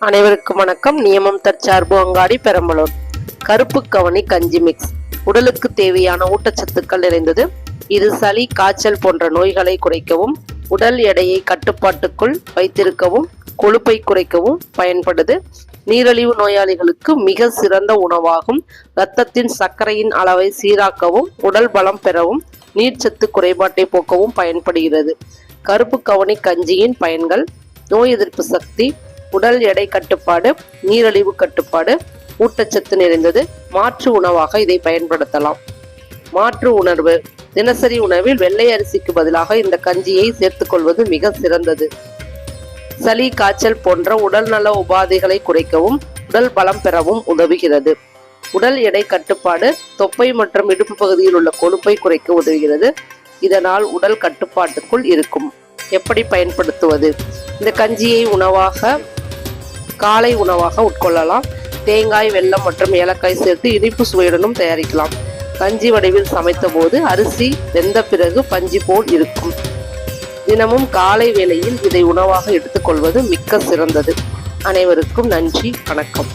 அனைவருக்கும் வணக்கம். நியமம் தற்சார்பு அங்காடி பெரம்பலூர். கருப்பு கவனி கஞ்சி மிக்ஸ் உடலுக்கு தேவையான ஊட்டச்சத்துக்கள் நிறைந்தது. இது சளி காய்ச்சல் போன்ற நோய்களை குறைக்கவும் உடல் எடையை கட்டுப்பாட்டுக்குள் வைத்திருக்கவும் கொழுப்பை குறைக்கவும் பயன்படுது. நீரிழிவு நோயாளிகளுக்கு மிக சிறந்த உணவாகும். இரத்தத்தின் சர்க்கரையின் அளவை சீராக்கவும் உடல் பலம் பெறவும் நீர்ச்சத்து குறைபாட்டை போக்கவும் பயன்படுகிறது. கருப்பு கவனி கஞ்சியின் பயன்கள். நோய் எதிர்ப்பு சக்தி உடல் எடை கட்டுப்பாடு நீரிழிவு கட்டுப்பாடு ஊட்டச்சத்து நிறைந்தது மாற்று உணவாக இதை பயன்படுத்தலாம். மாற்று உணர்வு. தினசரி உணவில் வெள்ளை அரிசிக்கு பதிலாக இந்த கஞ்சியை சேர்த்துக்கொள்வது மிக சிறந்தது. சளி காய்ச்சல் போன்ற உடல்நல உபாதைகளை குறைக்கவும் உடல் பலம் பெறவும் உதவுகிறது. உடல் எடை கட்டுப்பாடு தொப்பை மற்றும் இடுப்பு பகுதியில் உள்ள கொழுப்பை குறைக்க உதவுகிறது. இதனால் உடல் கட்டுப்பாட்டுக்குள் இருக்கும். எப்படி பயன்படுத்துவது? இந்த கஞ்சியை உணவாக காலை உணவாக உட்கொள்ளலாம். தேங்காய் வெல்லம் மற்றும் ஏலக்காய் சேர்த்து இனிப்பு சுவையுடனும் தயாரிக்கலாம். கஞ்சி வடிவில் சமைத்த போது அரிசி வெந்த பிறகு பஞ்சி போல் இருக்கும். தினமும் காலை வேளையில் இதை உணவாக எடுத்துக்கொள்வது மிக்க சிறந்தது. அனைவருக்கும் நன்றி வணக்கம்.